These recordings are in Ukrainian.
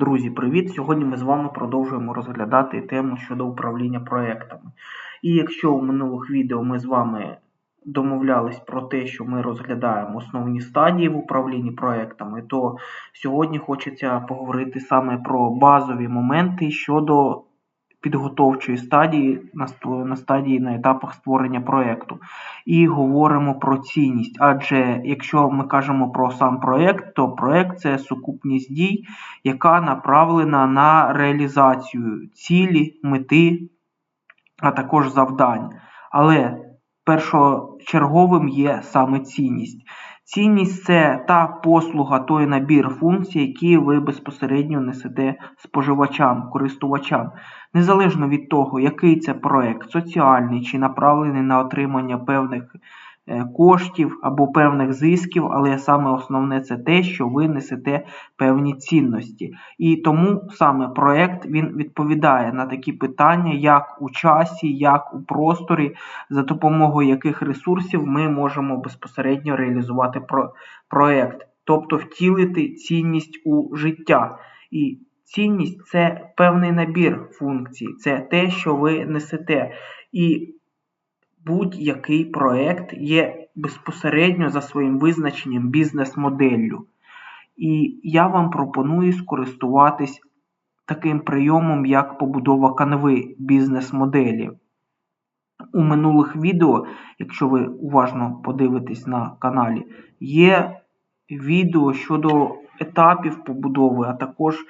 Друзі, привіт! Сьогодні ми з вами продовжуємо розглядати тему щодо управління проектами. І якщо у минулих відео ми з вами домовлялись про те, що ми розглядаємо основні стадії в управлінні проектами, то сьогодні хочеться поговорити саме про базові моменти щодо підготовчої стадії на ст- на стадії на етапах створення проекту. І говоримо про цінність. Адже якщо ми кажемо про сам проект, то проект це сукупність дій, яка направлена на реалізацію цілі, мети, а також завдань. Але першочерговим є саме цінність. Цінність це та послуга, той набір функцій, які ви безпосередньо несете споживачам, користувачам. Незалежно від того, який це проект, соціальний чи направлений на отримання певних коштів або певних зисків, але саме основне це те, що ви несете певні цінності. І тому саме проект він відповідає на такі питання, як у часі, як у просторі, за допомогою яких ресурсів ми можемо безпосередньо реалізувати про проект, тобто втілити цінність у життя. І цінність це певний набір функцій, це те, що ви несете. І будь-який проект є безпосередньо за своїм визначенням бізнес-моделлю. І я вам пропоную скористуватись таким прийомом, як побудова канви бізнес-моделі. У минулих відео, якщо ви уважно подивитесь на каналі, є відео щодо етапів побудови, а також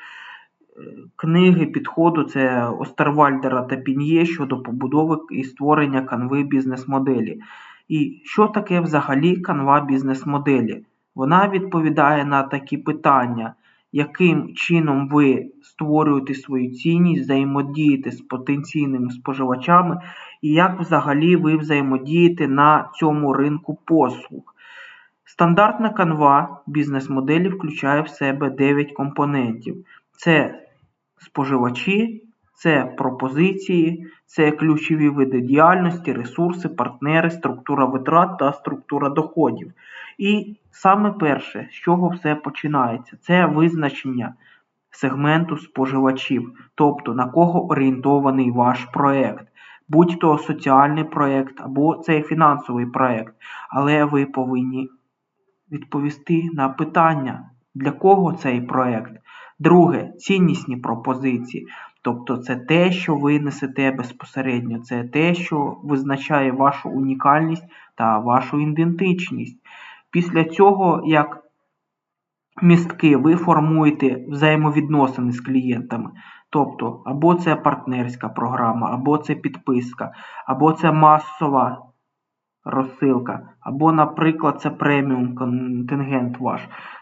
книги підходу це Остервальдера та Пін'є щодо побудови і створення канви бізнес-моделі. І що таке взагалі канва бізнес-моделі? Вона відповідає на такі питання, яким чином ви створюєте свою цінність, взаємодієте з потенційними споживачами, і як взагалі ви взаємодієте на цьому ринку послуг. Стандартна канва бізнес-моделі включає в себе 9 компонентів: це споживачі, це пропозиції, це ключові види діяльності, ресурси, партнери, структура витрат та структура доходів. І саме перше, з чого все починається, це визначення сегменту споживачів, тобто на кого орієнтований ваш проект. Будь-то соціальний проект або це фінансовий проект, але ви повинні відповісти на питання, для кого цей проект. Друге, ціннісні пропозиції. Тобто це те, що ви несете безпосередньо, це те, що визначає вашу унікальність та вашу ідентичність. Після цього, як містки, ви формуєте взаємовідносини з клієнтами. Тобто, або це партнерська програма, або це підписка, або це масова розсилка, або, наприклад, це преміум контингент ваш,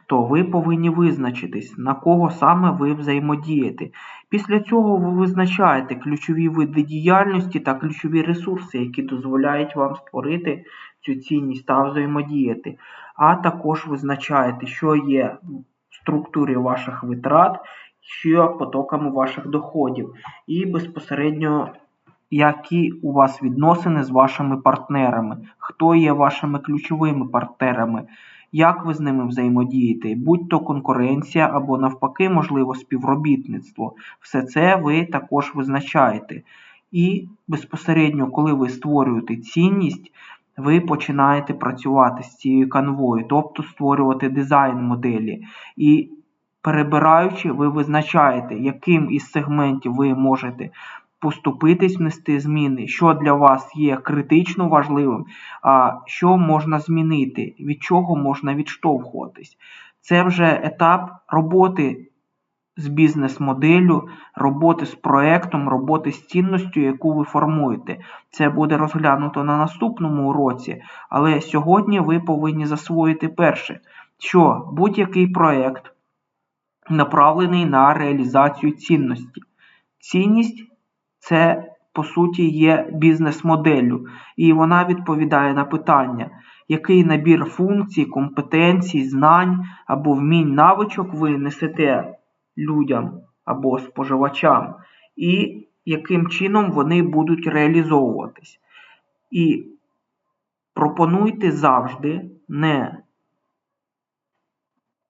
то ви повинні визначитись, на кого саме ви взаємодієте. Після цього ви визначаєте ключові види діяльності та ключові ресурси, які дозволяють вам створити цю цінність та взаємодіяти. А також визначаєте, що є в структурі ваших витрат, що потоками ваших доходів. І безпосередньо які у вас відносини з вашими партнерами, хто є вашими ключовими партнерами, як ви з ними взаємодієте, будь-то конкуренція або навпаки, можливо, співробітництво. Все це ви також визначаєте. І безпосередньо, коли ви створюєте цінність, ви починаєте працювати з цією канвою, тобто створювати дизайн моделі. І перебираючи, ви визначаєте, яким із сегментів ви можете поступитись, внести зміни, що для вас є критично важливим, що можна змінити, від чого можна відштовхуватись. Це вже етап роботи з бізнес-моделлю, роботи з проектом, роботи з цінністю, яку ви формуєте. Це буде розглянуто на наступному уроці, але сьогодні ви повинні засвоїти перше, що будь-який проект направлений на реалізацію цінності. Цінність це, по суті, є бізнес-моделлю, і вона відповідає на питання, який набір функцій, компетенцій, знань або вмінь навичок ви несете людям або споживачам, і яким чином вони будуть реалізовуватись. І пропонуйте завжди не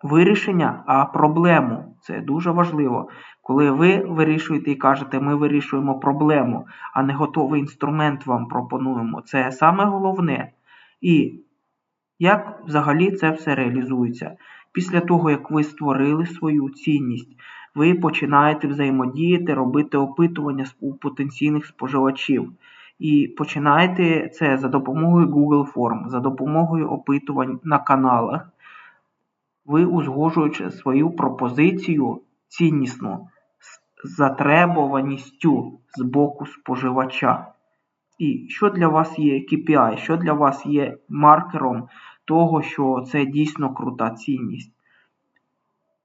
вирішення, а проблему. Це дуже важливо. Коли ви вирішуєте і кажете, ми вирішуємо проблему, а не готовий інструмент вам пропонуємо. Це саме головне. І як взагалі це все реалізується? Після того, як ви створили свою цінність, ви починаєте взаємодіяти, робити опитування у потенційних споживачів. І починаєте це за допомогою Google форм, за допомогою опитувань на каналах, ви узгоджуючи свою пропозицію ціннісну з затребуваністю з боку споживача. І що для вас є KPI, що для вас є маркером того, що це дійсно крута цінність?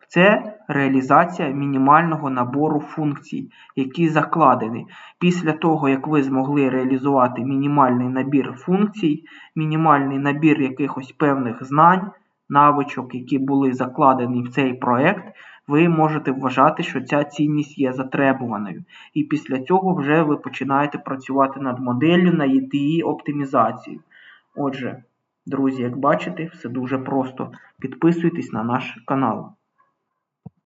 Це реалізація мінімального набору функцій, які закладені. Після того, як ви змогли реалізувати мінімальний набір функцій, мінімальний набір якихось певних знань, навичок, які були закладені в цей проект, ви можете вважати, що ця цінність є затребуваною. І після цього вже ви починаєте працювати над моделлю, на її оптимізацію. Отже, друзі, як бачите, все дуже просто. Підписуйтесь на наш канал.